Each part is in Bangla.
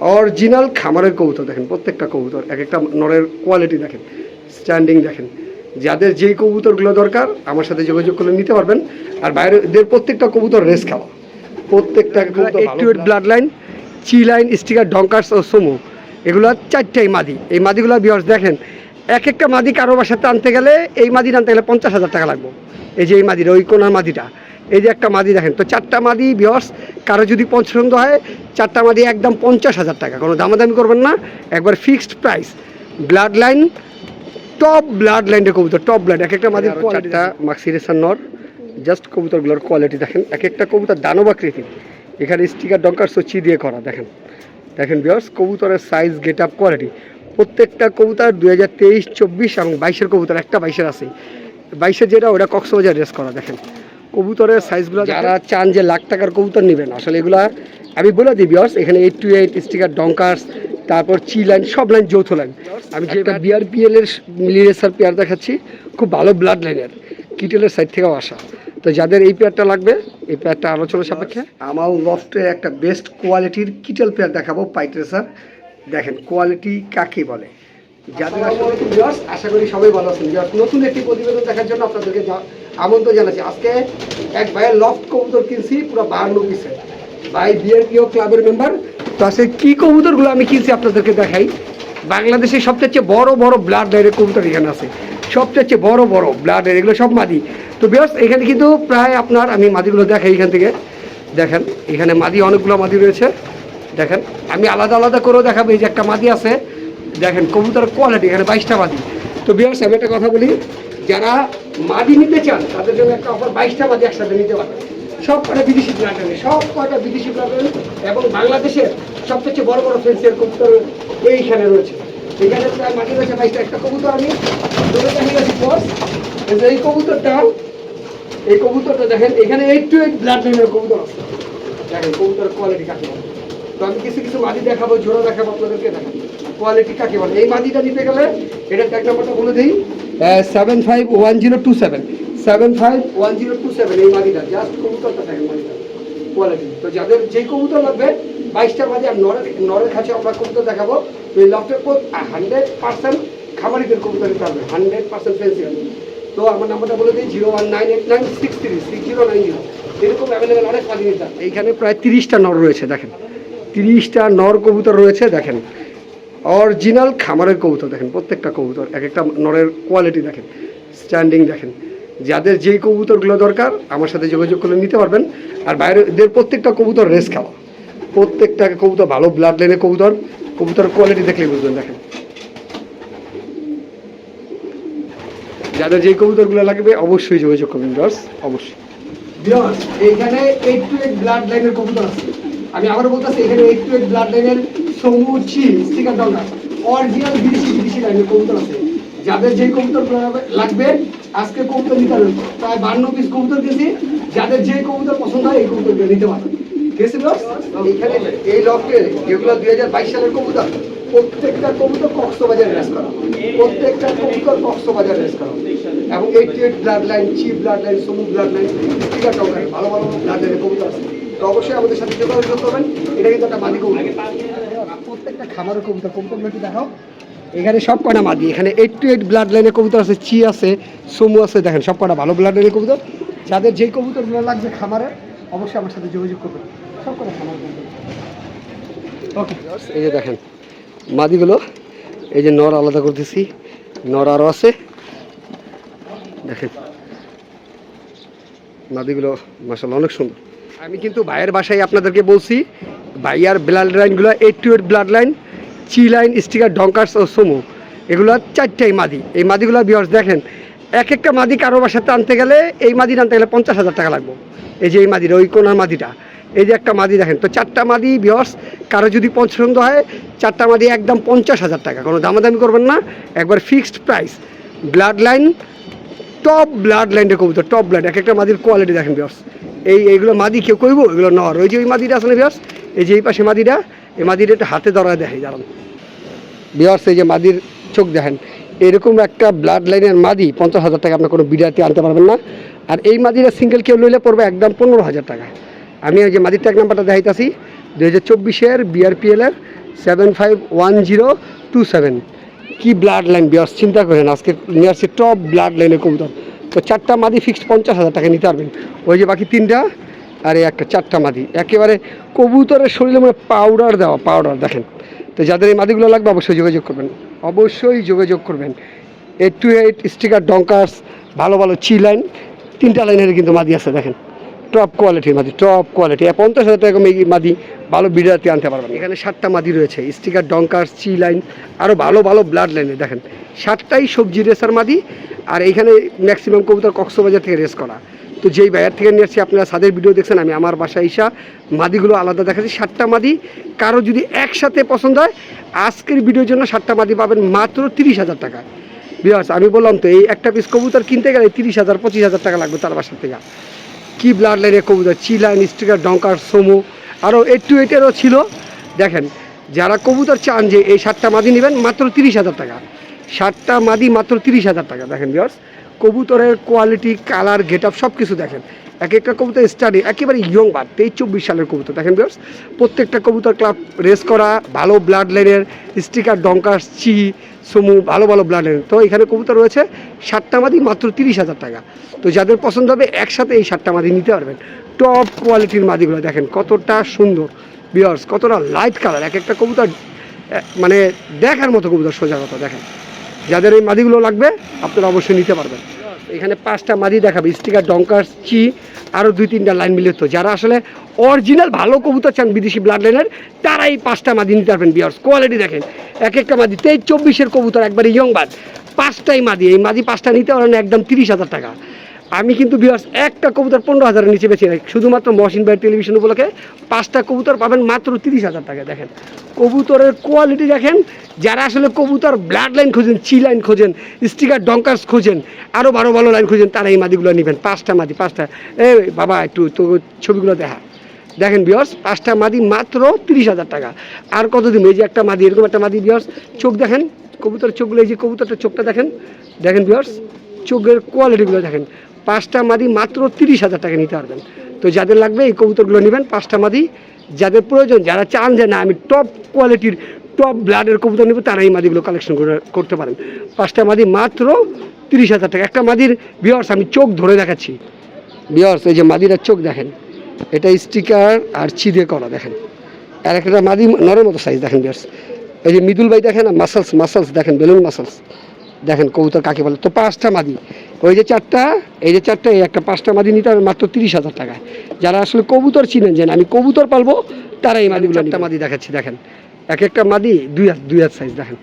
অরিজিনাল খামারের কবুতর দেখেন প্রত্যেকটা কবুতর এক একটা নরের কোয়ালিটি দেখেন স্ট্যান্ডিং দেখেন। যাদের যেই কবুতরগুলো দরকার আমার সাথে যোগাযোগ করলে নিতে পারবেন। আর বাইরেদের প্রত্যেকটা কবুতর রেস খাওয়া। প্রত্যেকটা একটু ব্লাড লাইন চি লাইন স্টিকার ডঙ্কার্স ও সোমো এগুলো চারটাই মাদি। এই মাদিগুলো বিয়ার্স দেখেন এক একটা মাদি কারও বাসাতে আনতে গেলে এই মাদি আনতে গেলে পঞ্চাশ হাজার টাকা লাগবে। এই যে এই মাদিটা ওই কোনার মাদিটা। এই যে একটা মাদি দেখেন তো চারটা মাদি বিয়ার্স কারও যদি পছন্দ হয় চারটা মাদি একদম পঞ্চাশ হাজার টাকা কোনো দামাদামি করবেন না একবার fixed price blood line top blood লাইনের কবুতর টপ ব্লাড এক একটা মাদির চারটা মাক্সিরেসার নর জাস্ট কবুতরগুলোর কোয়ালিটি দেখেন। এক একটা কবুতর দানব আকৃতির এখানে স্টিকার ডঙ্কার সচি দিয়ে করা দেখেন। দেখেন বিয়ার্স কবুতরের সাইজ গেট আপ কোয়ালিটি প্রত্যেকটা কবুতর দুই হাজার তেইশ চব্বিশ এবং বাইশের কবুতর একটা বাইশের আছে। বাইশের যেটা ওটা কক্সবাজার রেস করা দেখেন। কবুতরের সাইজগুলো যারা চান যে লাখ টাকার কবুতর নেবেন আসলে এগুলা আমি বলে দিই বিয়ার্স এখানে এইট টু এইট স্টিকার ডঙ্কার্স তারপর চি লাইন সব লাইন যৌথ লাইন আমি যে বিআরপিএল এর মিলিয়েসার পেয়ার দেখাচ্ছি খুব ভালো ব্লাড লাইনের কিটেলের সাইড থেকেও আসা। তো যাদের এই পেয়ারটা লাগবে এই পেয়ারটা আলোচনা সাপেক্ষে। আমার লফটের একটা বেস্ট কোয়ালিটির কিটেল পেয়ার দেখাবো পাইট্রেসার দেখেন কোয়ালিটি কাকে বলে? যাদের আসলে আশা করি সবাই ভালো আছেন। নতুন একটি প্রতিবেদন দেখার জন্য আপনাদেরকে যা- আমন্ত্রণ জানাচ্ছি। আজকে এক ভাইয়ের লফট কবুতর কিনছি, পুরো বাহান্ন পিসে ভাই বিএনপিও ক্লাবের মেম্বার তো আজকে কি কবুতরগুলো আমি কিনছি আপনাদেরকে দেখাই। বাংলাদেশের সবচেয়ে বড় বড় ব্লাড ডাইরের কবুতর এখানে আছে। সবচেয়ে বড় বড় ব্লাড এগুলো সব মাদি। তো বেশ এখানে কিন্তু প্রায় আপনার, আমি মাদিগুলো দেখাই এখান থেকে। দেখেন, এখানে মাদি, অনেকগুলো মাদি রয়েছে। দেখেন, আমি আলাদা আলাদা করেও দেখাবো। এই যে একটা মাদি আছে, দেখেন, কবুতরের কোয়ালিটি এখানে বাইশটা মাদি। তো বিয়ার্স আমি একটা কথা বলি। যারা মাদি নিতে চান, তাদের জন্য একটা অফার বাইশটা মাদি একসাথে নিতে পারবেন। সব কটা বিদেশি ব্লাডেন সব কটা বিদেশি ব্লাডেন এবং বাংলাদেশের সবচেয়ে বড় বড় ফেন্সিয়ার কবুতর এইখানে রয়েছে। এখানে প্রায় মাটি রয়েছে বাইশটা। একটা কবুতর আমি এই কবুতরটা এই কবুতরটা দেখেন, এখানে এইট টু এইট ব্লাড লাইনের কবুতর আছে। দেখেন, কবুতরের কোয়ালিটি কাকে বলে। তো আমি কিছু কিছু মাদি দেখাবো জোড়া দেখাবো আপনাদেরকে দেখাবো কোয়ালিটি কাকে বলে। এই মাদিটা নিতে গেলে এটা ট্যাগ নাম্বারটা বলে দিই seven five one zero two seven seven five one zero two seven এই মাদিটা জাস্ট কবুতরটা দেখেন মাদিটা কোয়ালিটি তো যাদের যেই কবুতর লাগবে, বাইশটা মাঝে আর নরের নরের কাছে আমরা কবুতর দেখাবো। তো এই লফটের পর হান্ড্রেড পার্সেন্ট খামারিদের কবুতর নিতে হবে। হান্ড্রেড পার্সেন্ট ফেন্সি তো আমার নাম্বারটা বলে দিই zero one nine eight nine six three six zero nine zero এরকম অ্যাভেলেবেল অনেক পাখি নিতে এইখানে প্রায় তিরিশটা নর রয়েছে, দেখেন। তিরিশটা নর কবুতর রয়েছে, দেখেন। অরিজিনাল খামারের কবুতর দেখেন, প্রত্যেকটা কবুতর এক একটা নরের কোয়ালিটি দেখেন স্ট্যান্ডিং দেখেন। যাদের যেই কবুতরগুলো দরকার, আমার সাথে যোগাযোগ করলে নিতে পারবেন। আর বাইরেদের প্রত্যেকটা কবুতর রেস খাওয়া। প্রত্যেকটা কবুতর ভালো ব্লাড লাইনের কবুতর কবুতর কোয়ালিটি দেখলে বুঝবেন, দেখেন। যাদের যেই কবুতরগুলো লাগবে, অবশ্যই যোগাযোগ করবেন দর্শ অবশ্যই। এইখানে এইট টু এইট ব্লাড লাইনের কবুতর আছে। আমি আবারও বলতেছি, এখানে এইট টু এইট ব্লাড লাইনের সমুচি স্টিকার ডঙ্গা অরিজিনাল বিদেশি বিদেশি লাইনের কবুতর আছে। যাদের যে কবুতর লাগবে আজকে কবুতর নিতে হবে। প্রায় বান্ন পিস কবুতর দিয়েছি। যাদের যে কবুতর পছন্দ হয়, এই কবুতর নিতে পারবে ঠিক আছে এইখানে এই লফটে যেগুলো দুই হাজার বাইশ সালের কবুতর, প্রত্যেকটা কবুতর কক্সবাজার রেস করা। প্রত্যেকটা কবুতর কক্সবাজার রেস করা। এবং এইট এইট ব্লাড লাইন চি ব্লাড লাইন সমু ব্লাড লাইন টিকা টকার ভালো ভালো ব্লাড লাইনের কবুতর আছে। তো অবশ্যই আমাদের কিন্তু একটা মাদি কবুতর প্রত্যেকটা খামারের এখানে সব কয়টা মাদি এখানে টু এইট ব্লাড লাইনের কবুতর আছে, চি আছে, সমু আছে, দেখেন সব কয়টা ভালো ব্লাড লাইনের কবুতর। যাদের যেই কবুতরগুলো লাগবে খামারে, অবশ্যই আমার সাথে যোগাযোগ করবেন। সব খামার ওকে এই যে দেখেন মাদিগুলো এই যে নর আলাদা করতেছি। নর আরও আছে। দেখেন মাদিগুলো মাসাল অনেক সুন্দর। আমি কিন্তু ভাইয়ের বাসায় আপনাদেরকে বলছি, ভাইয়ার ব্লাড লাইনগুলো eight two eight blood line চি লাইন স্টিকার ডঙ্কার্স ও সোমো। এগুলো চারটাই মাদি। এই মাদিগুলো বিয়ার্স দেখেন, এক একটা মাদি কারও বাসাতে আনতে গেলে এই মাদি আনতে গেলে পঞ্চাশ হাজার টাকা লাগবে। এই যে এই মাদিটা ওই কোনার মাদিটা। এই যে একটা মাদি দেখেন, তো চারটা মাদি বিয়ার্স কারও যদি পছন্দ হয়, চারটা মাদি একদম পঞ্চাশ হাজার টাকা। কোনো দামাদামি করবেন না, একবার fixed price blood line top blood লাইনের কবুতর টপ ব্লাড এক একটা মাদির কোয়ালিটি দেখেন বিয়াস এই, এইগুলো মাদি কেউ কইব? এগুলো নর। ওই যে ওই মাদিটা আছে না বিয়াস এই যে এই পাশে মাদিটা, এই মাদিটা একটু হাতে ধরা দেখে দাঁড়ান। বিয়ার্স এই যে মাদির চোখ দেখেন, এরকম একটা ব্লাড লাইনের মাদি পঞ্চাশ হাজার টাকা আপনার কোনো বিড়াতে আনতে পারবেন না। আর এই মাদিটা সিঙ্গেল কেউ লইলে পড়বে একদম পনেরো হাজার টাকা। আমি ওই যে মাদির ট্যাগ নাম্বারটা দেখাইতেছি দু হাজার চব্বিশের বিআরপিএলের seven five one zero two seven কি ব্লাড লাইন বিয়ার্স চিন্তা করেন আজকে নিয়ে আসছে টপ ব্লাড লাইনের কবুতর। তো চারটা মাদি ফিক্সড পঞ্চাশ হাজার টাকা নিতে পারবেন। ওই যে বাকি তিনটা আর এই একটা চারটা মাদি। একেবারে কবুতরের শরীরে মানে পাউডার দেওয়া পাউডার দেখেন। তো যাদের এই মাদিগুলো লাগবে অবশ্যই যোগাযোগ করবেন। অবশ্যই যোগাযোগ করবেন। এইট টু এইট স্টিকার ডঙ্কার্স ভালো ভালো চি লাইন তিনটা লাইনের কিন্তু মাদি আছে, দেখেন। টপ কোয়ালিটির মাদি টপ কোয়ালিটি পঞ্চাশ হাজার টাকা এই মাদি, ভালো বিড়াতে আনতে পারবেন। এখানে সাতটা মাদি রয়েছে স্টিকার ডঙ্কার চি লাইন আরও ভালো ভালো ব্লাড লাইনে দেখেন, সাতটাই সবজি রেসার মাদি, আর এইখানে ম্যাক্সিমাম কবুতর কক্সবাজার থেকে রেস করা। তো যেই বাজার থেকে নিয়ে আসছি, আপনারা সাদের ভিডিও দেখছেন, আমি আমার বাসায় ইসা মাদিগুলো আলাদা দেখাচ্ছি, সাতটা মাদি। কারও যদি একসাথে পছন্দ হয়, আজকের ভিডিওর জন্য সাতটা মাদি পাবেন মাত্র তিরিশ হাজার টাকা। বিয়াস আমি বললাম তো, এই একটা পিস কবুতর কিনতে গেলে তিরিশ হাজার, পঁচিশ হাজার টাকা লাগবে তার বাসার থেকে। কি ব্লাড লাইনের কবুতর? চি লাইন স্টিকার ডঙ্কার সোমো আরও এইট টু এইটেরও ছিল। দেখেন, যারা কবুতর চান যে এই সাতটা মাদি নেবেন, মাত্র তিরিশ হাজার টাকা। সাতটা মাদি মাত্র তিরিশ হাজার টাকা। দেখেন বিয়ার্স কবুতরের কোয়ালিটি কালার গেট আপ সব কিছু দেখেন। এক একটা কবুতর স্টাডি একেবারে ইয়ং বার তেইশ চব্বিশ সালের কবুতর। দেখেন বিয়ার্স প্রত্যেকটা কবুতর ক্লাব রেস করা, ভালো ব্লাড লাইনের স্টিকার ডঙ্কার চি সমু, ভালো ভালো ব্লাড লাইনের তো এখানে কবুতর রয়েছে সাতটা মাদি মাত্র তিরিশ হাজার টাকা। তো যাদের পছন্দ হবে, একসাথে এই সাতটা মাদি নিতে পারবেন। টপ কোয়ালিটির মাদিগুলো দেখেন, কতটা সুন্দর। বিয়ার্স কতটা লাইট কালার এক একটা কবুতর মানে দেখার মতো কবুতর সোজা কথা, দেখেন। যাদের এই মাদিগুলো লাগবে, আপনারা অবশ্যই নিতে পারবেন। এখানে পাঁচটা মাদি দেখাবে স্টিকার ডঙ্কার চি আরও দুই তিনটা লাইন মিলে তো যারা আসলে অরিজিনাল ভালো কবুতর চান বিদেশি ব্লাড লাইনের তারাই পাঁচটা মাদি নিতে পারবেন বিয়ার্স কোয়ালিটি দেখেন, এক একটা মাদি তেইশ চব্বিশের কবুতর, একবারে ইয়ং বাদ পাঁচটাই মাদি, এই মাদি পাঁচটা নিতে পারেন একদম তিরিশ হাজার টাকা। আমি কিন্তু বিয়ার্স একটা কবুতর পনেরো হাজারের নিচে বেছে রাখি শুধুমাত্র মহসিন ভাই টেলিভিশন উপলক্ষে পাঁচটা কবুতর পাবেন মাত্র তিরিশ হাজার টাকা, দেখেন। কবুতরের কোয়ালিটি দেখেন, যারা আসলে কবুতর ব্লাড লাইন খোঁজেন চি লাইন খোঁজেন স্টিকার ডঙ্কার্স খোঁজেন আরও ভালো ভালো লাইন খোঁজেন, তারা এই মাদিগুলো নেবেন। পাঁচটা মাদি, পাঁচটা। এ বাবা, একটু তো ছবিগুলো দেখা। দেখেন বিয়ার্স পাঁচটা মাদি মাত্র তিরিশ হাজার টাকা। আর কত দিন এই যে একটা মাদি, এরকম একটা মাদি বিয়ার্স চোখ দেখেন কবুতর চোখগুলো, এই যে কবুতরটা চোখটা দেখেন দেখেন বিয়ার্স চোখের কোয়ালিটিগুলো দেখেন। পাঁচটা মাদি মাত্র তিরিশ হাজার টাকা নিতে পারবেন। তো যাদের লাগবে এই কবুতরগুলো নেবেন, পাঁচটা মাদি। যাদের প্রয়োজন, যারা চান যে না, আমি টপ কোয়ালিটির টপ ব্লাডের কবুতর নেব, তারা এই মাদিগুলো কালেকশন করতে পারেন। পাঁচটা মাদি মাত্র তিরিশ হাজার টাকা। একটা মাদির বিয়ার্স আমি চোখ ধরে দেখাচ্ছি। বিয়ার্স এই যে মাদিরা চোখ দেখেন, এটা স্টিকার আর চিদে করা, দেখেন। আর একটা মাদি নরের মতো সাইজ দেখেন বিয়ার্স এই যে মিদুল ভাই দেখেন মাসলস মাসলস দেখেন বেলুন মাসলস দেখেন কবুতর কাকে বলে। তো পাঁচটা মাদি। ওই যে চারটা এই যে চারটা এই একটা পাঁচটা মাদি নিতে হবে মাত্র তিরিশ হাজার টাকায়। যারা আসলে কবুতর চিনেন যে আমি কবুতর পালবো তারা এই মাদিগুলো একটা মাদি দেখাচ্ছি দেখেন। এক একটা মাদি দুই হাত দুই হাত সাইজ দেখেন।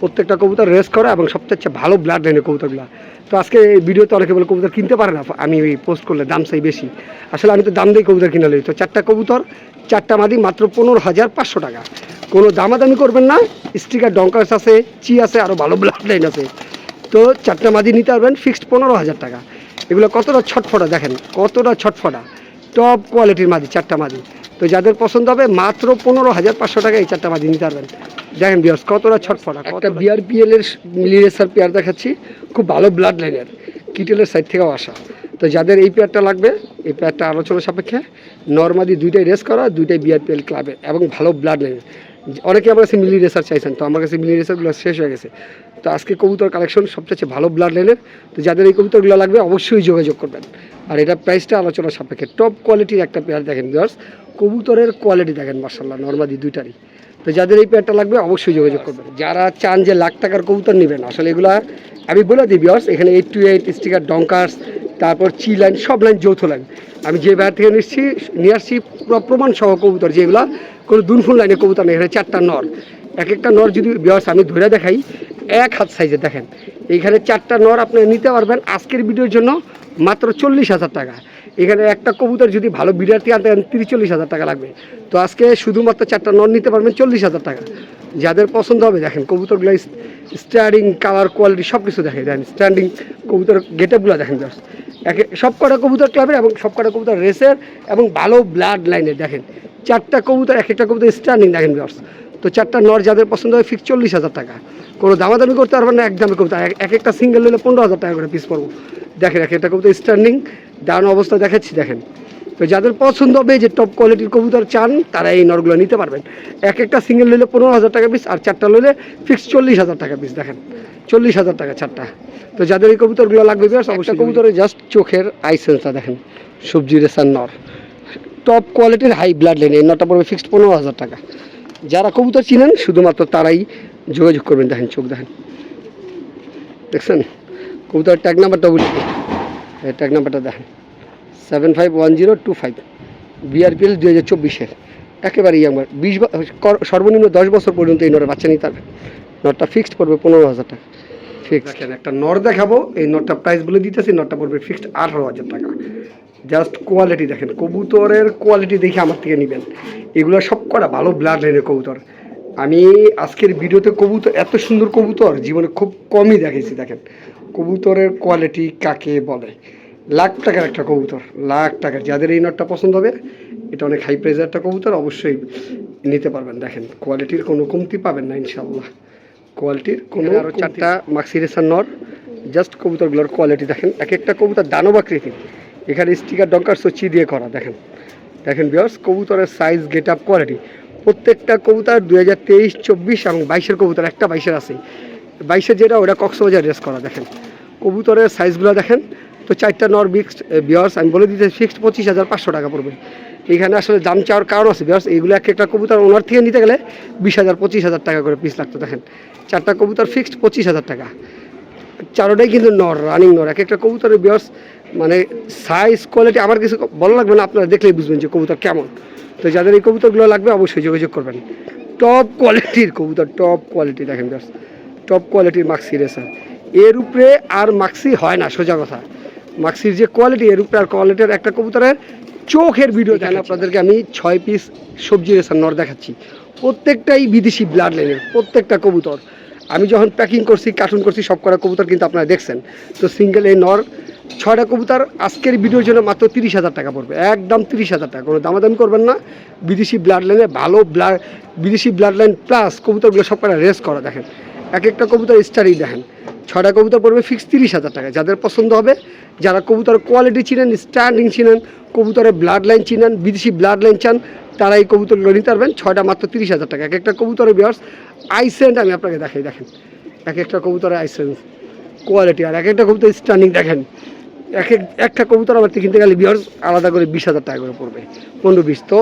প্রত্যেকটা কবুতর রেস করা এবং সবচেয়ে ভালো ব্লাড লাইনের কবুতরগুলো। তো আজকে এই ভিডিওতে অনেকে বলে কবুতর কিনতে পারে না আমি ওই পোস্ট করলে দাম চাই বেশি। আসলে আমি তো দাম দিয়ে কবুতর কিনে লই। তো চারটা কবুতর চারটা মাদি মাত্র পনেরো হাজার পাঁচশো টাকা। কোনো দামাদামি করবেন না স্টিকার ডঙ্কার্স আছে চি আছে আরও ভালো ব্লাড লাইন আছে। তো চারটা মাদি নিতে পারবেন ফিক্সড পনেরো হাজার টাকা। এগুলো কতটা ছটফটা দেখেন কতটা ছটফটা। টপ কোয়ালিটির মাদি চারটা মাদি। তো যাদের পছন্দ হবে মাত্র পনেরো হাজার পাঁচশো টাকা এই চারটা মাদি নিতে পারবেন। দেখেন বিয়ার্স কতটা ছটফটা একটা বিআরপিএল এর মিলিরেসার পেয়ার দেখাচ্ছি খুব ভালো ব্লাড লাইনের কিটেলের সাইড থেকেও আসা। তো যাদের এই পেয়ারটা লাগবে, এই পেয়ারটা আলোচনা সাপেক্ষে। নর্মালি দুইটাই রেস করা, দুইটাই বিআরপিএল ক্লাবে এবং ভালো ব্লাড লাইনের অনেকে আমার কাছে মিলি রেসার চাইছেন, তো আমার কাছে মিলি রেসারগুলো শেষ হয়ে গেছে। তো আজকে কবুতর কালেকশন সবচেয়ে ভালো ব্লাড লাইনের তো যাদের এই কবুতরগুলো লাগবে, অবশ্যই যোগাযোগ করবেন। আর এটা প্রাইসটা আলোচনা সাপেক্ষে টপ কোয়ালিটির একটা পেয়ার দেখেন বিয়ার্স কবুতরের কোয়ালিটি দেখেন মার্শাল্লাহ নর্মাদি দুইটারই। তো যাদের এই পেয়ারটা লাগবে, অবশ্যই যোগাযোগ করবেন। যারা চান যে লাখ টাকার কবুতর নেবেন, আসলে এগুলা আমি বলে দিই বিয়ার্স এখানে এইট টু এইট স্টিকার ডঙ্কার্স তারপর চি লাইন, সব লাইন যৌথ লাইন। আমি যে বাইরে থেকে নিচ্ছি, নিয়ে আসছি পুরো প্রমাণ সহ কবুতর, যেগুলা কোনো দুনফুল লাইনে কবুতর নেই, এখানে চারটা নর। এক একটা নর যদি বিয়ার্স আমি ধরে দেখাই, এক হাত সাইজে দেখেন। এইখানে চারটা নর আপনি নিতে পারবেন আজকের ভিডিওর জন্য মাত্র চল্লিশ হাজার টাকা। এখানে একটা কবুতর যদি ভালো বিড়ারটি আনতে তিরিশ চল্লিশ হাজার টাকা লাগবে। তো আজকে শুধুমাত্র চারটা নর নিতে পারবেন চল্লিশ হাজার টাকা। যাদের পছন্দ হবে, দেখেন কবুতরগুলো স্ট্যান্ডিং কালার কোয়ালিটি সব কিছু দেখে দেখেন স্ট্যান্ডিং কবুতর গেটআপগুলো দেখেন জাস্ট সব কটা কবুতর ক্লাবের এবং সব কটা কবুতর রেসের এবং ভালো ব্লাড লাইনের দেখেন। চারটা কবুতর, এক একটা কবুতর স্ট্যান্ডিং দেখেন বিয়ার্স তো চারটা নর যাদের পছন্দ হয় ফিক্স চল্লিশ হাজার টাকা। কোনো দামাদামি করতে পারবেন না এক দামে কবিতা এক একটা সিঙ্গেল নিলে পনেরো হাজার টাকা করে পিস পড়ব। দেখেন, এক একটা কবিতা স্ট্যান্ডিং দাঁড়ানো অবস্থা দেখাচ্ছি, দেখেন। তো যাদের পছন্দ হবে যে টপ কোয়ালিটির কবুতর চান তারা এই নরগুলো নিতে পারবেন। এক একটা সিঙ্গেল নিলে পনেরো হাজার টাকা পিস আর চারটা নিলে ফিক্স চল্লিশ হাজার টাকা পিস দেখেন। চল্লিশ হাজার টাকা চারটা। তো যাদের এই কবুতরগুলো লাগবে অবশ্যই কবুতরে জাস্ট চোখের আই সেন্সটা দেখেন সবজি রেসার নর। টপ কোয়ালিটির হাই ব্লাড লাইন এই নটা পড়বে ফিক্সড পনেরো হাজার টাকা। যারা কবুতর চিনেন শুধুমাত্র তারাই যোগাযোগ করবেন দেখেন চোখ দেখেন। দেখছেন? কবুতর ট্যাগ নাম্বারটা বলি। ট্যাগ নাম্বারটা দেখেন। Seven five one zero two five BRPL দুই হাজার চব্বিশের। একেবারেই আমার বিশ সর্বনিম্ন দশ বছর পর্যন্ত এই নরের বাচ্চা নিতে পারবে। নটটা ফিক্সড পড়বে পনেরো হাজার টাকা। ফিক্সড একটা নর দেখাবো, এই নটটা প্রাইস বলে দিতেছি, নটটা পড়বে ফিক্সড আঠারো হাজার টাকা। জাস্ট কোয়ালিটি দেখেন, কবুতরের কোয়ালিটি দেখে আমার থেকে নেবেন। এগুলো সব করা ভালো ব্লাড লাইনের কবুতর। আমি আজকের ভিডিওতে কবুতর, এত সুন্দর কবুতর, জীবনে খুব কমই দেখেছি দেখেন। কবুতরের কোয়ালিটি কাকে বলে? লাখ টাকার একটা কবুতর লাখ টাকার। যাদের এই নটটা পছন্দ হবে এটা অনেক হাই প্রাইজের একটা কবুতর অবশ্যই নিতে পারবেন। দেখেন কোয়ালিটির কোনো কমতি পাবেন না ইনশাল্লাহ কোয়ালিটির কোনো আরও চারটা মাক্সিরেসার নর জাস্ট কবুতরগুলোর কোয়ালিটি দেখেন। এক একটা কবুতর দানব আকৃতির। এখানে স্টিকার ডঙ্কার সচি দিয়ে করা দেখেন। দেখেন বিয়ার্স কবুতরের সাইজ গেট আপ কোয়ালিটি প্রত্যেকটা কবুতর দুই হাজার তেইশ চব্বিশ এবং বাইশের কবুতর একটা বাইশের আছে। বাইশের যেটা ওটা কক্সবাজার রেস করা দেখেন। কবুতরের সাইজগুলো দেখেন তো চারটা নর মিক্সড বিয়ার্স আমি বলে দিতে ফিক্সড পঁচিশ হাজার পাঁচশো টাকা পড়বে। এখানে আসলে দাম চাওয়ার কারণ আছে বিয়ার্স এইগুলো এক একটা কবুতর ওনার থেকে নিতে গেলে বিশ হাজার পঁচিশ হাজার টাকা করে পিস লাগতো, দেখেন। চারটা কবুতর ফিক্সড পঁচিশ হাজার টাকা। চারোটাই কিন্তু নর রানিং নর। এক একটা কবুতরের বিয়ার্স মানে সাইজ কোয়ালিটি আমার কিছু ভালো লাগবে না, আপনারা দেখলেই বুঝবেন যে কবুতর কেমন। তো যাদের এই কবুতরগুলো লাগবে, অবশ্যই যোগাযোগ করবেন। টপ কোয়ালিটির কবুতর টপ কোয়ালিটি দেখেন বিয়ার্স টপ কোয়ালিটির মাক্সি রেসার এর উপরে আর মাক্সি হয় না, সোজা কথা। মাক্সির যে কোয়ালিটি এর উপরে আর কোয়ালিটির একটা কবুতরের চোখের ভিডিও দেখেন আপনাদেরকে আমি। ছয় পিস সবজি রেসার নর দেখাচ্ছি। প্রত্যেকটাই বিদেশি ব্লাড লাইনের প্রত্যেকটা কবুতর। আমি যখন প্যাকিং করছি কার্টুন করছি সব করা কবুতর কিন্তু আপনারা দেখছেন। তো সিঙ্গেল এই নর ছয়টা কবুতর আজকের ভিডিওর জন্য মাত্র তিরিশ হাজার টাকা পড়বে। একদম তিরিশ হাজার টাকা কোনো দামাদামি করবেন না। বিদেশি ব্লাড লাইনে ভালো ব্লাড বিদেশি ব্লাড লাইন প্লাস কবুতরগুলো সব কটা রেস করা দেখেন। এক একটা কবুতর স্টারই দেখেন। ছয়টা কবুতর পড়বে ফিক্স তিরিশ হাজার টাকা যাদের পছন্দ হবে, যারা কবুতরের কোয়ালিটি চিনেন স্ট্যান্ডিং চিনেন, কবুতরের ব্লাড লাইন চিনেন, বিদেশি ব্লাড লাইন চান তারা এই কবুতরগুলো নিতে পারবেন, ছয়টা মাত্র তিরিশ হাজার টাকা এক একটা কবুতরের বিয়ার্স আইসেন্ট আমি আপনাকে দেখাই, দেখেন। এক একটা কবুতরের আইসেন্স কোয়ালিটি আর এক একটা কবুতর স্ট্যান্ডিং দেখেন। এক এক একটা কবুতর আমার কিনতে গেলে বিয়ার্স আলাদা করে বিশ হাজার টাকা করে পড়বে। পনেরো বিশ। তো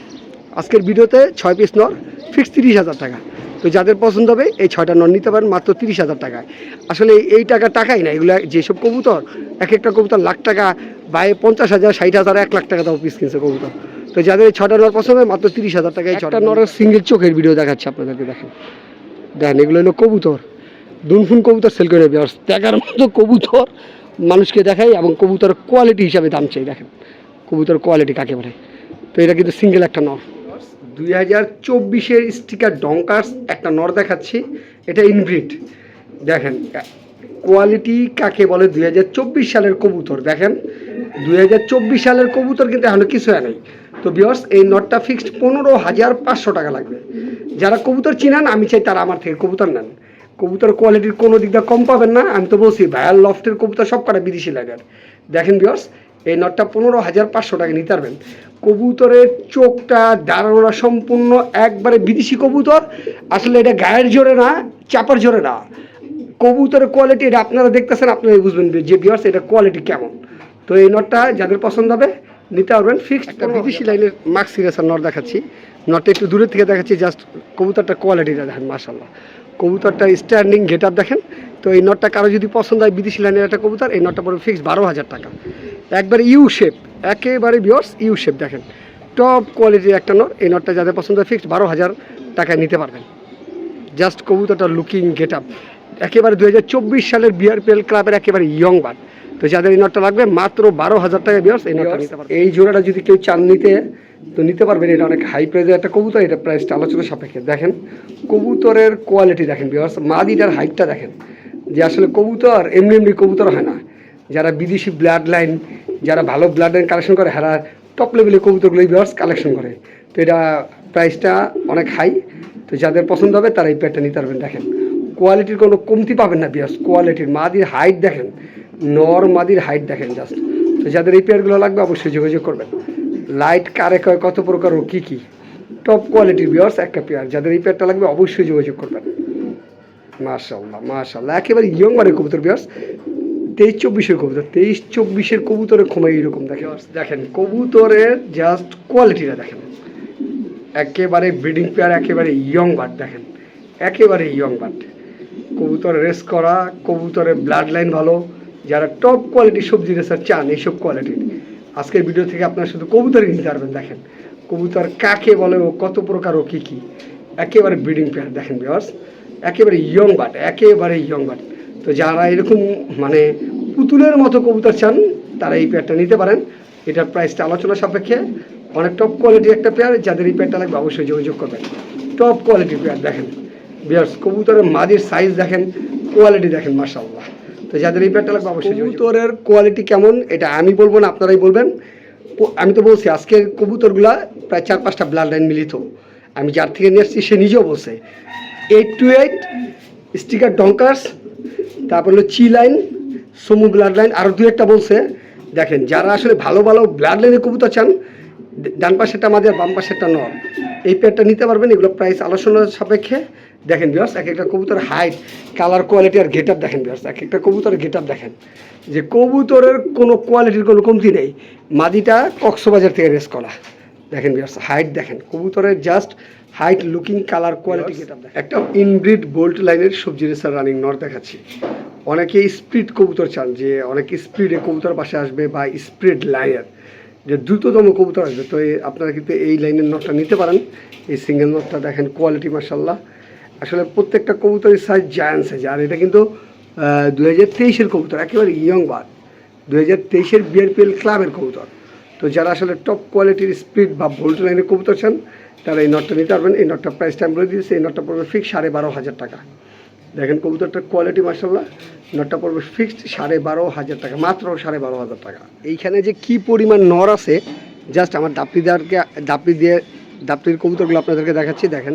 আজকের ভিডিওতে ছয় পিস নর ফিক্স তিরিশ হাজার টাকা। তো যাদের পছন্দ হবে এই ছয়টা নর নিতে পারেন মাত্র তিরিশ হাজার টাকায়। আসলে এই টাকা টাকাই না এগুলো যেসব কবুতর এক একটা কবুতর লাখ টাকা বা পঞ্চাশ হাজার ষাট হাজার এক লাখ টাকা দাও পিস কিনছে কবুতর। তো যাদের এই ছটা নর পছন্দ হবে মাত্র তিরিশ হাজার টাকায় ছটা নরের সিঙ্গেল চোখের ভিডিও দেখাচ্ছে আপনাদেরকে দেখেন। দেখেন এগুলো হলো কবুতর। দুনফুন কবুতর সেল করে নেবে। আর দেখার মতো কবুতর মানুষকে দেখাই এবং কবুতর কোয়ালিটি হিসাবে দাম চাই দেখেন। কবুতর কোয়ালিটি কাকে বলে? তো এটা কিন্তু সিঙ্গেল একটা নর। দুই হাজার চব্বিশের স্টিকার ডঙ্কার্স একটা নর দেখাচ্ছি, এটা ইনব্রিড দেখেন কোয়ালিটি কাকে বলে দুই হাজার চব্বিশ সালের কবুতর, দেখেন, দুই হাজার চব্বিশ সালের কবুতর কিন্তু এখনও কিছু নাই। তো বিয়স এই নটটা ফিক্সড পনেরো হাজার পাঁচশো টাকা লাগবে। যারা কবুতর চিনান, আমি চাই তারা আমার থেকে কবুতর নেন। কবুতর কোয়ালিটির কোনো দিকটা কম পাবেন না, আমি তো বলছি ভায়াল লফটের কবুতর সব কটা বিদেশি লাগার দেখেন বিয়স এই নটটা পনেরো হাজার পাঁচশো টাকা নিতে পারবেন। কবুতরের চোখটা দাঁড়ানোটা সম্পূর্ণ একবারে বিদেশি কবুতর। আসলে এটা গায়ের জোরে না চাপার জোরে না। কবুতরের কোয়ালিটি এটা আপনারা দেখতেছেন আপনারা বুঝবেন যে বিয়ার্স এটা কোয়ালিটি কেমন। তো এই নটটা যাদের পছন্দ হবে নিতে পারবেন। ফিক্সড একটা বিদেশি লাইনের মার্ক সিরিয়াসের নট দেখাচ্ছি। নটটা একটু দূরের থেকে দেখাচ্ছি জাস্ট কবুতরটা কোয়ালিটিটা দেখেন মার্শাল্লাহ কবুতরটা স্ট্যান্ডিং গেট আপ দেখেন। তো এই নটটা কারও যদি পছন্দ হয় বিদেশি লাইনের একটা কবুতর এই নটটা পড়বে ফিক্স বারো হাজার টাকা। একবারে ইউ শেপ একেবারে বিয়ার্স ইউ শেপ দেখেন। টপ কোয়ালিটির একটা নট এই নটটা যাদের পছন্দ হয় ফিক্সড বারো হাজার টাকায় নিতে পারবেন। জাস্ট কবুতরটা লুকিং গেট আপ একেবারে দু হাজার চব্বিশ সালের বিআরপিএল ক্লাবের একেবারে ইয়ং বার্ড তো যাদের এই নটটা লাগবে মাত্র বারো হাজার টাকা বিয়ার্স এই নটটা নিতে পারবেন। এই জোড়াটা যদি কেউ চান নিতে তো নিতে পারবেন। এটা অনেক হাই প্রাইজের একটা কবুতর এটা প্রাইসটা আলোচনা সাপেক্ষে। দেখেন কবুতরের কোয়ালিটি দেখেন বিয়ার্স মাদিটার হাইটটা দেখেন। যে আসলে কবুতর এমনি এমনি কবুতর হয় না। যারা বিদেশি ব্লাড লাইন যারা ভালো ব্লাড লাইন কালেকশন করে, হারা টপ লেভেলের কবুতরগুলো বিয়ার্স কালেকশন করে। তো এটা প্রাইসটা অনেক হাই তো যাদের পছন্দ হবে, তারা এই প্যাডটা নিতে পারবেন। দেখেন কোয়ালিটির কোনো কমতি পাবেন না বিয়াস কোয়ালিটির মাদির হাইট দেখেন, নর মাদির হাইট দেখেন জাস্ট তো যাদের এই পেয়ারগুলো লাগবে, অবশ্যই যোগাযোগ করবেন। লাইট কারে কয়, কত প্রকার ও কী কী? টপ কোয়ালিটির বিয়ার্স একটা পেয়ার যাদের এই পেয়ারটা লাগবে, অবশ্যই যোগাযোগ করবেন। মাশাল্লাহ মাশাল্লাহ একেবারে ইয়ং মানে কবুতর বিয়ার্স তেইশ চব্বিশের কবুতর, তেইশ চব্বিশের কবুতরের ক্ষমা এইরকম দেখেন। দেখেন কবুতরের জাস্ট কোয়ালিটিটা দেখেন। একেবারে ব্রিডিং পেয়ার একেবারে ইয়ং বার্ড দেখেন। একেবারে ইয়ং বার্ড কবুতর রেস করা কবুতরের ব্লাড লাইন ভালো। যারা টপ কোয়ালিটির সবজি রেসার চান, এইসব কোয়ালিটির আজকের ভিডিও থেকে আপনারা শুধু কবুতরই নিতে পারবেন, দেখেন। কবুতর কাকে বলে ও কত প্রকার ও কী কী। একেবারে ব্রিডিং পেয়ার দেখেন বিয়ার্স একেবারে ইয়ং বাট একেবারে ইয়ং বাট তো যারা এরকম মানে পুতুলের মতো কবুতর চান, তারা এই পেয়ারটা নিতে পারেন। এটার প্রাইসটা আলোচনা সাপেক্ষে। অনেক টপ কোয়ালিটির একটা পেয়ার যাদের এই পেয়ারটা লাগবে অবশ্যই যোগাযোগ করবেন। টপ কোয়ালিটির পেয়ার দেখেন। বিয়ার্স কবুতরের মাদির সাইজ দেখেন কোয়ালিটি দেখেন, মাশাআল্লাহ। তো যাদের এই পেয়ারটা লাগবে অবশ্যই কবুতরের কোয়ালিটি কেমন, এটা আমি বলব না, আপনারাই বলবেন। আমি তো বলছি, আজকের কবুতরগুলা প্রায় চার পাঁচটা ব্লাড লাইন মিলিত। আমি যার থেকে নিয়ে আসছি, সে নিজেও বলছে। এইট টু এইট স্টিকার ডঙ্কার্স তারপর হলো চি লাইন, সমু ব্লাড লাইন আরও দু একটা বলছে। দেখেন, যারা আসলে ভালো ভালো ব্লাড লাইনের কবুতর চান ডান পাশেরটা আমাদের, বাম পাশেরটা নর। এই পেয়ারটা নিতে পারবেন, এগুলো প্রাইস আলোচনার সাপেক্ষে। দেখেন বিয়ার্স এক একটা কবুতর হাইট কালার কোয়ালিটি আর গেট দেখেন বিয়ার্স এক একটা কবুতরের গেট দেখেন। যে কবুতরের কোনো কোয়ালিটির কোনো কমতি নেই, মাদিটা কক্সবাজার থেকে রেস করা। দেখেন বিয়ার্স হাইট দেখেন, কবুতরের just height looking colour quality gate একটা ইনব্রিড বোল্ট লাইনের সবজি রেসার রানিং নর দেখাচ্ছি। অনেকে স্পিড কবুতর চান যে অনেকে স্পিডে কবুতর পাশে আসবে বা স্পিড লাইনের যে দ্রুততম কবুতর আসবে। তো আপনারা কিন্তু এই লাইনের নটটা নিতে পারেন। এই সিঙ্গেল নটটা দেখেন কোয়ালিটি মার্শাল্লাহ আসলে প্রত্যেকটা কবুতরের সাইজ জায়ান্ট সাইজ আর এটা কিন্তু দু হাজার তেইশের কবুতর। একেবারে ইয়ং বাদ। দু হাজার তেইশের বিআরপিএল ক্লাবের কবুতর। তো যারা আসলে টপ কোয়ালিটির স্পিড বা ভোল্ট লাইনের কবুতর চান, তারা এই নটটা নিতে পারবেন। এই নটটা প্রাইসটা আমি বলে দিয়েছি। এই নটটা পড়বে ফিক্স সাড়ে বারো হাজার টাকা। দেখেন কবুতরটার কোয়ালিটি মার্শাল্লাহ নটটা পড়বে ফিক্সড সাড়ে বারো হাজার টাকা, মাত্র সাড়ে বারো হাজার টাকা। এইখানে যে কি পরিমাণ নর আছে জাস্ট আমার দাপড়িদারকে দাপড়ি দিয়ে দাপড়ির কবুতরগুলো আপনাদেরকে দেখাচ্ছি। দেখেন,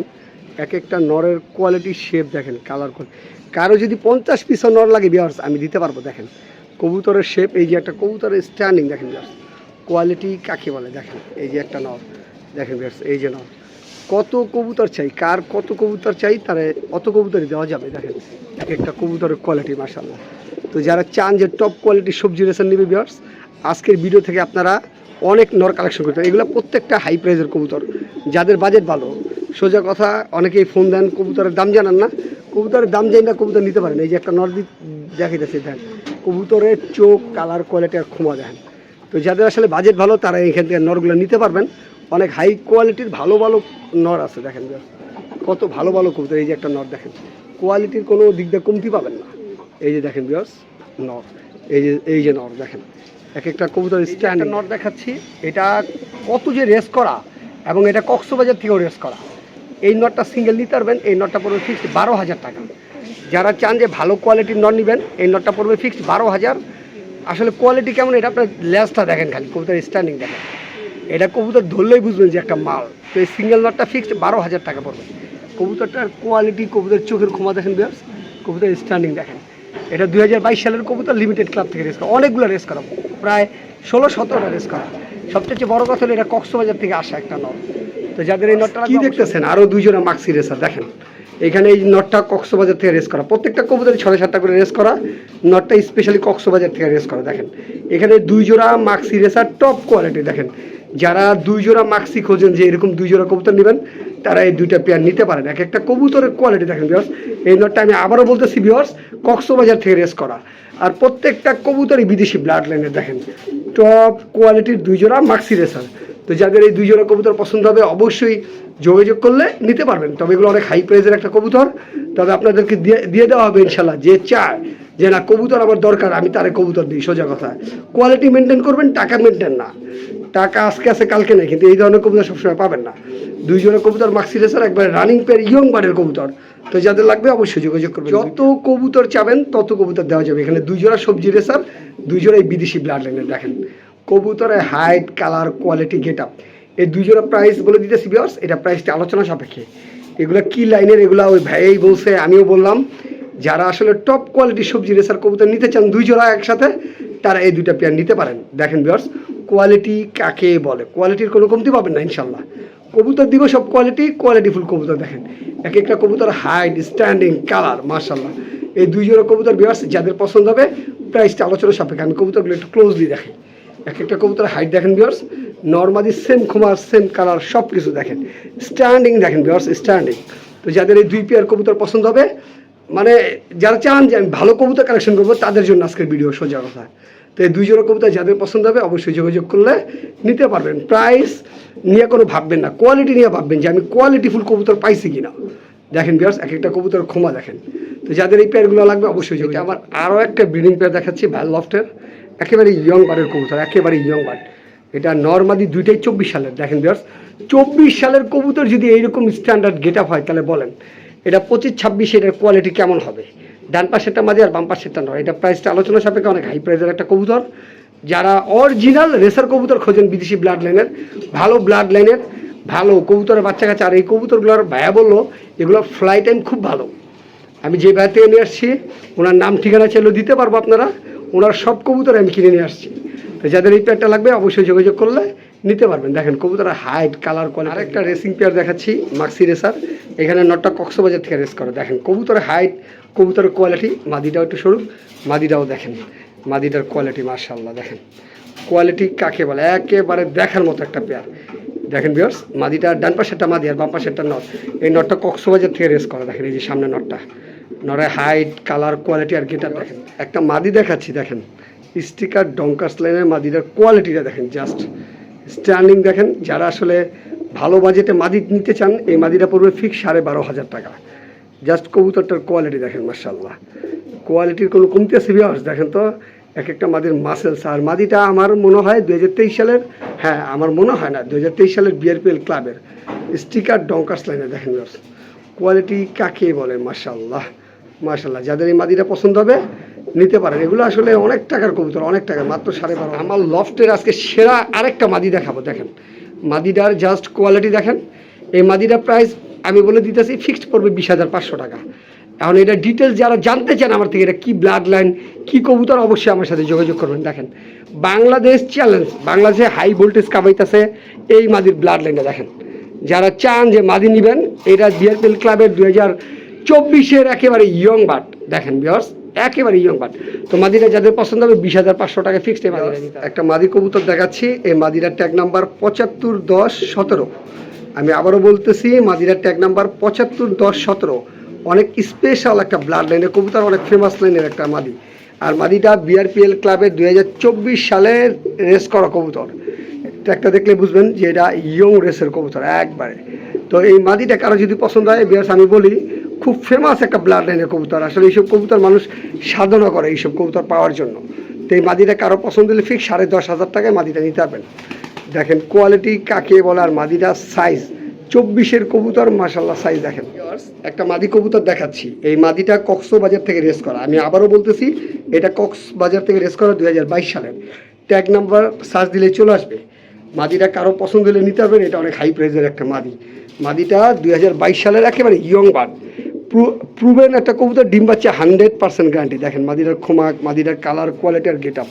এক একটা নরের কোয়ালিটি শেপ দেখেন কালার কোয়ালিটি কারও যদি পঞ্চাশ পিসও নর লাগে বিয়ার্স আমি দিতে পারব। দেখেন, কবুতরের শেপ এই যে একটা কবুতরের স্ট্যান্ডিং দেখেন বিয়ার্স কোয়ালিটি কাকে বলে? দেখেন, এই যে একটা নর দেখেন এই যে নর কত কবুতর চাই, কার কত কবুতর চাই, তারে অত কবুতরই দেওয়া যাবে। দেখেন, এক একটা কবুতরের কোয়ালিটি মাসাল্লাহ তো যারা চান যে টপ কোয়ালিটির সবজি রেশন নেবে বিয়ার্স আজকের ভিডিও থেকে আপনারা অনেক নর কালেকশন করতে এগুলো প্রত্যেকটা হাই প্রাইজের কবুতর। যাদের বাজেট ভালো, সোজা কথা, অনেকেই ফোন দেন, কবুতরের দাম জানান না। কবুতরের দাম জানি না কবুতর নিতে পারেন। এই যে একটা নর দেখাইতেছে দেখেন কবুতরের চোখ কালার কোয়ালিটি আর ক্ষমা দেখেন। তো যাদের আসলে বাজেট ভালো তারা এখান থেকে নরগুলো নিতে পারবেন। অনেক হাই কোয়ালিটির ভালো ভালো নর আছে দেখেন। কত ভালো ভালো কবুতর এই যে একটা নর দেখেন। কোয়ালিটির কোনো দিক দিয়ে কমতি পাবেন না। এই যে দেখেন বিয়ার্স নর। এই যে এই যে নর দেখেন। এক একটা কবুতর স্ট্যান্ড নর দেখাচ্ছি এটা কত যে রেস করা এবং এটা কক্সবাজার থেকেও রেস করা। এই নটটা সিঙ্গেল নিতে পারবেন এই নটটা পড়বে ফিক্সড বারো হাজার টাকা। যারা চান যে ভালো কোয়ালিটির নট নেবেন এই নটটা পড়বে ফিক্সড বারো হাজার। আসলে কোয়ালিটি কেমন এটা আপনার লেজটা দেখেন খালি কবুতর স্ট্যান্ডিং দেখেন। এটা কবুতর ধরলেই বুঝবেন যে একটা মাল। তো এই সিঙ্গেল নটটা ফিক্সড বারো হাজার টাকা পড়বে। কবুতরটার কোয়ালিটি কবুতর চোখের ক্ষমা দেখেন বিয়ার্স কবুতর স্ট্যান্ডিং দেখেন। এটা দুই হাজার বাইশ সালের কবুতর লিমিটেড ক্লাব থেকে রেস করা। অনেকগুলো রেস করা। প্রায় ষোলো সতেরোটা রেস করা। সবচেয়ে বড় কথা হলো এটা কক্সবাজার থেকে আসা একটা নট তো যাদের এই নটটা কি দেখতেছেন? আরও দুইজনা মাক্সি রেসার দেখেন। এখানে এই নটটা কক্সবাজার থেকে রেস করা। প্রত্যেকটা কবুতরে ছয় সাতটা করে রেস করা। নটটা স্পেশালি কক্সবাজার থেকে রেস করা, দেখেন। এখানে দুই জোড়া মাক্সি রেসার টপ কোয়ালিটি দেখেন। যারা দুই জোড়া মাক্সি খোঁজেন যে এরকম দুই জোড়া কবুতর নেবেন, তারা এই দুইটা পেয়ার নিতে পারেন। এক একটা কবুতরের কোয়ালিটি দেখেন বিয়স এই নটটা আমি আবারও বলতেছি বিয়স কক্সবাজার থেকে রেস করা। আর প্রত্যেকটা কবুতরই বিদেশি ব্লাড লাইনের দেখেন। টপ কোয়ালিটির দুই জোড়া মাক্সি রেসার তো যাদের এই দুই জোড়া কবুতর পছন্দ হবে অবশ্যই যোগাযোগ করলে নিতে পারবেন। তবে এগুলো অনেক হাই প্রাইজের একটা কবুতর। তবে আপনাদেরকে দিয়ে দিয়ে দেওয়া হবে ইনশাল্লাহ যে চায় যে না কবুতর আমার দরকার আমি তারে কবুতর দিই সোজা কথা। কোয়ালিটি মেনটেন করবেন টাকা মেনটেন না। টাকা আজকে আছে কালকে নেই কিন্তু এই ধরনের কবুতর সবসময় পাবেন না। দুই জোড়া কবুতর মাক্সি রেসার একবার রানিং পেয়ার ইয়ং বার্ডের কবুতর। তো যাদের লাগবে অবশ্যই যোগাযোগ করবেন। যত কবুতর চাবেন তত কবুতর দেওয়া যাবে। এখানে দুই জোড়া সবজি রেসার দুই জোড়া এই বিদেশি ব্লাড লাইনের দেখেন। কবুতরের height colour quality get up এই দুই জোড়া প্রাইস বলে দিতেছি বিয়ার্স এটা প্রাইসটা আলোচনা সাপেক্ষে। এগুলো কি লাইনের এগুলো ওই ভাইই বলছে, আমিও বললাম, যারা আসলে টপ কোয়ালিটির সবজি রেসার কবুতর নিতে চান, দুই জোড়া একসাথে, তারা এই দুইটা পেয়ার নিতে পারেন। দেখেন বিয়ার্স কোয়ালিটি কাকে বলে? কোয়ালিটির কোনো কমতি পাবেন না ইনশাল্লাহ কবুতর দিব সব কোয়ালিটি কোয়ালিটিফুল কবুতর দেখেন। এক একটা কবুতর হাইট স্ট্যান্ডিং কালার মার্শাল্লাহ এই দুই জোড়া কবুতর বিয়ার্স যাদের পছন্দ হবে প্রাইসটা আলোচনা সাপেক্ষে। আমি কবুতরগুলো একটু ক্লোজলি দেখি। এক একটা কবুতর হাইট দেখেন বিয়ার্স নর্মালি সেম খুমার সেম কালার সব কিছু দেখেন। স্ট্যান্ডিং দেখেন বিয়ার্স স্ট্যান্ডিং তো যাদের এই দুই পেয়ার কবুতর পছন্দ হবে মানে যারা চান যে আমি ভালো কবুতর কালেকশন করব তাদের জন্য আজকের ভিডিও সোজা কথা। তো এই দুই জোড়া কবুতর যাদের পছন্দ হবে অবশ্যই যোগাযোগ করলে নিতে পারবেন। প্রাইস নিয়ে কোনো ভাববেন না কোয়ালিটি নিয়ে ভাববেন যে আমি কোয়ালিটিফুল কবুতর পাইছি কিনা। দেখেন বিয়ার্স এক একটা কবুতর ক্ষমা দেখেন। তো যাদের এই পেয়ারগুলো লাগবে অবশ্যই যোগাযোগ আমার আরও একটা ব্রিডিং পেয়ার দেখাচ্ছি ভ্যাল লফটের একেবারে ইয়ং বার্ডের কবুতর একেবারে ইয়ং বার্ড এটা নর্মালি দুইটাই চব্বিশ সালের, দেখেন বিয়ার্স চব্বিশ সালের কবুতর যদি এইরকম স্ট্যান্ডার্ড গেট আপ হয়, তাহলে বলেন, এটা পঁচিশ, ছাব্বিশ এটার কোয়ালিটি কেমন হবে? ডান পাশেরটা মাঝে আর বাম পাশেরটা নয়। এটা প্রাইসটা আলোচনা সাপেক্ষে অনেক হাই প্রাইসের একটা কবুতর। যারা অরিজিনাল রেসার কবুতর খোঁজেন বিদেশি ব্লাড লাইনের ভালো ব্লাড লাইনের ভালো কবুতরের বাচ্চা কাছে আর এই কবুতরগুলোর ভাইয়া বলল এগুলো ফ্লাই টাইম খুব ভালো। আমি যে থেকে নিয়ে আসছি, ওনার নাম ঠিকানা চাইলেও দিতে পারব আপনারা। ওনার সব কবুতর আমি কিনে নিয়ে আসছি। তো যাদের এই পেয়ারটা লাগবে, অবশ্যই যোগাযোগ করলে নিতে পারবেন। দেখেন, কবুতরের হাইট কালার কোয়ালিটি আরেকটা রেসিং পেয়ার দেখাচ্ছি মাক্সি রেসার এখানে নটটা কক্সবাজার থেকে রেস করে। দেখেন, কবুতরের হাইট কবুতরের কোয়ালিটি মাদিটাও একটু সরু, মাদিটাও দেখেন। মাদিটার কোয়ালিটি মার্শাল্লাহ দেখেন। কোয়ালিটি কাকে বলে? একেবারে দেখার মতো একটা পেয়ার দেখেন বিয়ার্স মাদিটা ডান পাশেরটা মাদি আর বাম পাশেরটা নট। এই নটটা কক্সবাজার থেকে রেস করা। দেখেন, এই যে সামনে নটটা। নরের হাইট, কালার, কোয়ালিটি আর গেটার দেখেন। একটা মাদি দেখাচ্ছি, দেখেন। স্টিকার ডঙ্কাস লাইনের মাদিটার কোয়ালিটিটা দেখেন, জাস্ট স্ট্যান্ডিং দেখেন। যারা আসলে ভালো বাজেটে মাদি নিতে চান, এই মাদিটা পড়বে ফিক্স সাড়ে বারো হাজার টাকা। জাস্ট কবুতরটার কোয়ালিটি দেখেন মার্শাল্লাহ কোয়ালিটির কোনো কমতি আছে বিয়ার্স দেখেন তো। এক একটা মাদির মাসেলস আর মাদিটা আমার মনে হয় দু হাজার তেইশ সালের হ্যাঁ আমার মনে হয় না দু হাজার তেইশ সালের বিআরপিএল ক্লাবের স্টিকার ডঙ্কাস লাইনে দেখেন কোয়ালিটি কাকে বলে মার্শাল্লাহ মার্শাল্লাহ যাদের এই মাদিটা পছন্দ হবে, নিতে পারেন। এগুলো আসলে অনেক টাকার কবুতর, অনেক টাকার, মাত্র সাড়ে বারো। আমার লফটের আজকে সেরা আরেকটা মাদি দেখাবো, দেখেন। মাদিটার জাস্ট কোয়ালিটি দেখেন। এই মাদিটা প্রাইস আমি বলে দিতেছি ফিক্সড পড়বে বিশ হাজার পাঁচশো টাকা। এখন এটা ডিটেলস যারা জানতে চান আমার থেকে, এটা কী ব্লাড লাইন কী কবুতর, অবশ্যই আমার সাথে যোগাযোগ করবেন। দেখেন, বাংলাদেশ চ্যালেঞ্জ বাংলাদেশে হাই ভোল্টেজ কামাইতেছে এই মাদির ব্লাড লাইনটা দেখেন। যারা চান যে মাদি নেবেন, এটা বিআরপিএল ক্লাবের দু হাজার চব্বিশের একেবারে ইয়ং বাট দেখেন বিয়ার্স একেবারে ইয়ং বাট তো মাদিরা যাদের পছন্দ হবে বিশ হাজার পাঁচশো টাকা ফিক্সড এই মাদিরা একটা মাদি কবুতর দেখাচ্ছি, এই মাদিরার ট্যাগ নাম্বার পঁচাত্তর দশ সতেরো। আমি আবারও বলতেছি, মাদিরার ট্যাগ নাম্বার পঁচাত্তর দশ সতেরো। অনেক স্পেশাল একটা ব্লাড লাইনের কবুতর, অনেক ফেমাস লাইনের একটা মাদি। আর মাদিটা বিআরপিএল ক্লাবের দুই হাজার চব্বিশ সালের রেস করা কবুতর। ট্র্যাকটা দেখলে বুঝবেন যে এটা ইয়ং রেসের কবুতর, একবারে। তো এই মাদিটা কারও যদি পছন্দ হয় বিয়ার্স আমি বলি খুব ফেমাস একটা ব্লাড লাইনের কবুতর। আসলে এইসব কবুতর মানুষ সাধনা করে এইসব কবুতর পাওয়ার জন্য। তো এই মাদিটা কারও পছন্দ হলে ফিক্স সাড়ে দশ হাজার টাকায় মাদিটা নিতে পারবেন। দেখেন কোয়ালিটি কাকে বলে আর মাদিটার সাইজ চব্বিশের কবুতর মাসাল্লাহ সাইজ দেখেন। একটা মাদি কবুতর দেখাচ্ছি। এই মাদিটা কক্সবাজার থেকে রেস করা। আমি আবারও বলতেছি এটা কক্সবাজার থেকে রেস করা দুই হাজার বাইশ সালের। ট্যাগ নাম্বার সার্চ দিলে চলে আসবে। মাদিটা কারও পছন্দ হলে নিতে পারবেন এটা অনেক হাই প্রাইজের একটা মাদি। মাদিটা দুই হাজার বাইশ সালের একেবারে ইয়ং বার্ড প্রুভেন একটা কবুতর, ডিম বাচ্চা হান্ড্রেড পার্সেন্ট গ্যারান্টি দেখেন, মাদিরার খোমাক, মাদিরার কালার কোয়ালিটি আর গেট আপ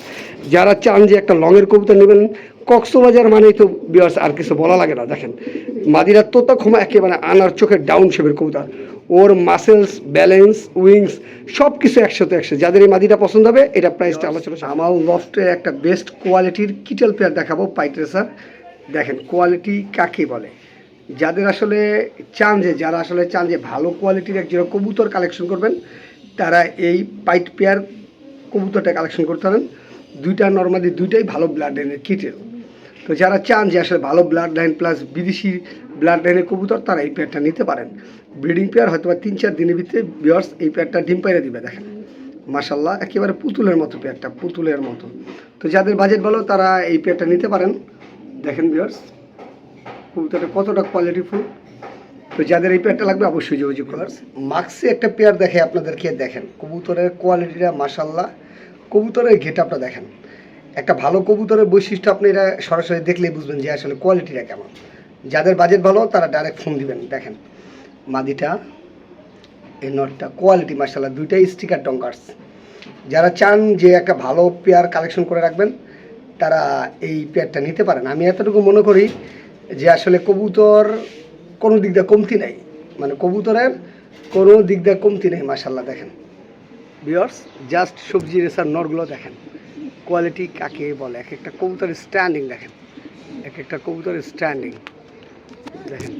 যারা চান যে একটা লংয়ের কবুতর নেবেন, কক্সবাজার মানেই তো বিয়ার্স আর কিছু বলা লাগে না। দেখেন, মাদিরার তোতা খোমা একেবারে আনার চোখের ডাউন শেপের কবুতর। ওর মাসেলস ব্যালেন্স উইংস সব কিছু একসাথে। একশো যাদের এই মাদিটা পছন্দ হবে, এটা প্রাইসটা আলোচনা আমার লফটের একটা বেস্ট কোয়ালিটির কিটেল পেয়ার দেখাবো পাইট্রেসার দেখেন কোয়ালিটি কাকে বলে? যাদের আসলে চান যে, যারা আসলে চান যে ভালো কোয়ালিটির এক জোড়া কবুতর কালেকশন করবেন, তারা এই পাইট পেয়ার কবুতরটা কালেকশন করতে পারেন। দুইটা নর্মালি দুইটাই ভালো ব্লাড লাইনের কিটেল তো যারা চান যে আসলে ভালো ব্লাড লাইন প্লাস বিদেশি ব্লাড লাইনের কবুতর, তারা এই পেয়ারটা নিতে পারেন। ব্রিডিং পেয়ার হয়তো বা তিন চার দিনের ভিতরে বিয়ার্স এই পেয়ারটা ডিম পাইরে দিবে, দেখেন। মাসাল্লাহ একেবারে পুতুলের মতো পেয়ারটা পুতুলের মতো। তো যাদের বাজেট ভালো, তারা এই পেয়ারটা নিতে পারেন। দেখেন বিয়ার্স কবুতরটা কতটা কোয়ালিটিফুল তো যাদের এই পেয়ারটা লাগবে অবশ্যই যোগাযোগ করার মাক্সে একটা পেয়ার দেখে আপনাদেরকে দেখেন, কবুতরের কোয়ালিটিটা মাসাল্লাহ কবুতরের গেট আপটা দেখেন। একটা ভালো কবুতরের বৈশিষ্ট্য আপনি এটা সরাসরি দেখলেই বুঝবেন যে আসলে কোয়ালিটিটা কেমন। যাদের বাজেট ভালো, তারা ডাইরেক্ট ফোন দিবেন। দেখেন, মাদিটা এই নটটা কোয়ালিটি মাসাল্লাহ দুইটাই স্টিকার টঙ্কার্স যারা চান যে একটা ভালো পেয়ার কালেকশন করে রাখবেন, তারা এই পেয়ারটা নিতে পারেন। আমি এতটুকু মনে করি যে আসলে কবুতর কোনো দিক দিয়ে কমতি নাই। মানে কবুতরের কোনো দিক দিয়ে কমতি নেই মাসাল্লাহ দেখেন। বিয়ার্স জাস্ট সবজি রেসার নরগুলো দেখেন। কোয়ালিটি কাকে বলে? এক একটা কবুতরের স্ট্যান্ডিং দেখেন। এক একটা কবুতরের স্ট্যান্ডিং দেখেন।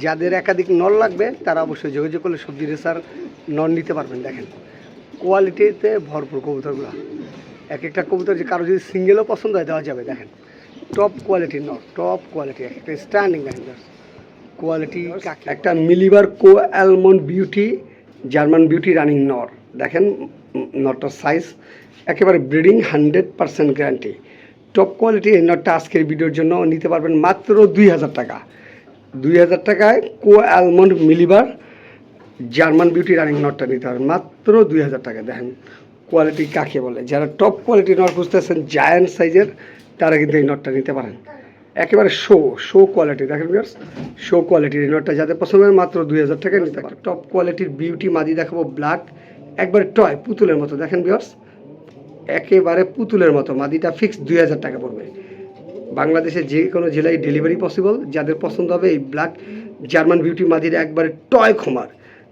যাদের একাধিক নল লাগবে, তারা অবশ্যই যোগাযোগ করলে সবজি রেসার নল নিতে পারবেন, দেখেন। কোয়ালিটিতে ভরপুর কবুতরগুলো। এক একটা কবুতর যে কারও যদি সিঙ্গেলও পছন্দ হয়, দেওয়া যাবে, দেখেন। টপ কোয়ালিটির নল টপ কোয়ালিটি একটা স্ট্যান্ডিং দেখেন কোয়ালিটি একটা মিলিবার কো almond beauty German beauty running নর দেখেন উম, নটটার সাইজ একেবারে breeding hundred percent guarantee top quality এই নটটা আজকের ভিডিওর জন্য নিতে পারবেন মাত্র দুই হাজার টাকা। দুই হাজার টাকায় কো অ্যালমন্ড মিলিবার জার্মান বিউটি রানিং নটটা নিতে পারবেন মাত্র দুই হাজার টাকা। দেখেন কোয়ালিটি কাকে বলে? যারা টপ কোয়ালিটি নট খুঁজতেছেন জায়ান্ট সাইজের তারা কিন্তু এই নটটা নিতে পারেন। একেবারে শো শো কোয়ালিটি দেখেন বিয়ার্স শো কোয়ালিটির এই নটটা যাদের পছন্দ হয় মাত্র দুই হাজার টাকা নিতে পারেন। টপ কোয়ালিটির বিউটি মাদি দেখাবো ব্ল্যাক একবারে টয় পুতুলের মতো। দেখেন বিয়ার্স একেবারে পুতুলের মতো। মাদিটা ফিক্স দুই হাজার টাকা পড়বে। বাংলাদেশের যে কোনো জেলায় ডেলিভারি পসিবল যাদের পছন্দ হবে এই ব্ল্যাক জার্মান বিউটি মাদির একবারে টয় খোমার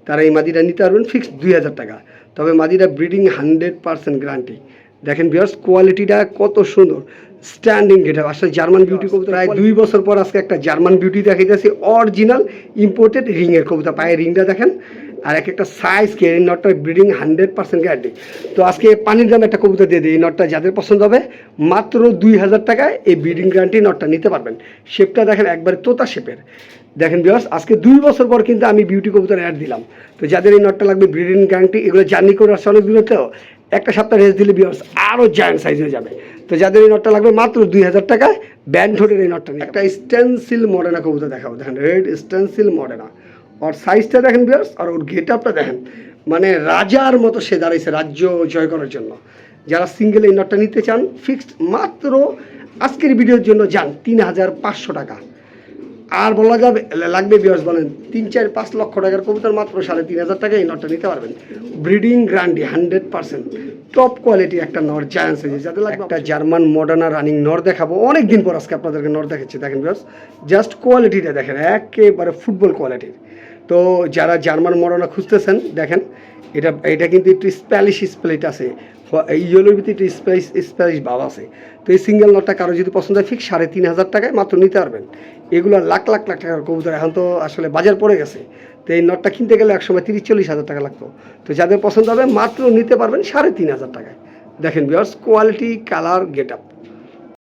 তারা এই মাদিটা নিতে পারবেন ফিক্স দুই হাজার টাকা। তবে মাদিটা ব্রিডিং হান্ড্রেড পার্সেন্ট গ্যারান্টি দেখেন বিয়ার্স কোয়ালিটিটা কত সুন্দর। স্ট্যান্ডিং যেটা আসলে জার্মান বিউটি কবুতর প্রায় দুই বছর পর আজকে একটা জার্মান বিউটি দেখাইতেছি। অরিজিনাল ইম্পোর্টেড রিংয়ের কবুতর। পায়ের রিংটা দেখেন। আর এক একটা সাইজ কে এই নটটার ব্রিডিং হান্ড্রেড পার্সেন্ট গ্যারান্টি তো আজকে পানির দামে একটা কবুতর দিয়ে দিই। এই নটটা যাদের পছন্দ হবে মাত্র দুই হাজার টাকায় এই ব্রিডিং গ্যারান্টি নটটা নিতে পারবেন। শেপটা দেখেন একবারে তোতা শেপের দেখেন বিয়ার্স আজকে দুই বছর পর কিন্তু আমি বিউটি কবুতর অ্যাড দিলাম। তো যাদের এই নটটা লাগবে ব্রিডিং গ্যারান্টি এগুলো জার্নি করে আসছে অনেক দূরতেও একটা সপ্তাহ রেস্ট দিলে বিয়ার্স আরও জায়ান্ট সাইজ হয়ে যাবে। তো যাদের এই নটটা লাগবে মাত্র দুই হাজার টাকায় ব্যান্ড হোডের এই নটটা একটা স্টেনসিল মডেনা কবুতর দেখাবো দেখেন রেড স্টেনসিল মডেনা ওর সাইজটা দেখেন বিয়ার্স আর ওর গেট আপটা দেখেন। মানে রাজার মতো সে দাঁড়াইছে রাজ্য জয় করার জন্য। যারা সিঙ্গেল এই নটটা নিতে চান ফিক্সড মাত্র আজকের ভিডিওর জন্য যান তিন হাজার পাঁচশো টাকা। আর বলা যাবে লাগবে বিয়ার্স বলেন তিন চার পাঁচ লক্ষ টাকার কবুতর মাত্র সাড়ে তিন হাজার টাকা এই নটটা নিতে পারবেন। Breeding guarantee hundred percent top quality একটা নর জায়ান্স হয়েছে যাতে লাগবে একটা জার্মান মডার্না রানিং নর দেখাবো। অনেক দিন পর আজকে আপনাদেরকে নর দেখাচ্ছি। দেখেন বিয়ার্স জাস্ট কোয়ালিটিটা দেখেন একেবারে ফুটবল কোয়ালিটির তো যারা জার্মান মডার্না খুঁজতেছেন দেখেন এটা এটা কিন্তু একটু স্প্যালিশ স্প্লেট আছে। ইয়েলোর ভিতরে একটু স্প্যালিশ স্প্যালিশ ভাব আছে। তো এই সিঙ্গেল নটটা কারও যদি পছন্দ হয় ঠিক সাড়ে তিন হাজার টাকায় মাত্র নিতে পারবেন। এগুলো লাখ লাখ লাখ টাকার কবুতর। এখন তো আসলে বাজার পড়ে গেছে। তো এই নটটা কিনতে গেলে একসময় তিরিশ, চল্লিশ হাজার টাকা লাগতো। তো যাদের পছন্দ হবে, মাত্র নিতে পারবেন সাড়ে তিন হাজার টাকায়। দেখেন viewers quality colour get up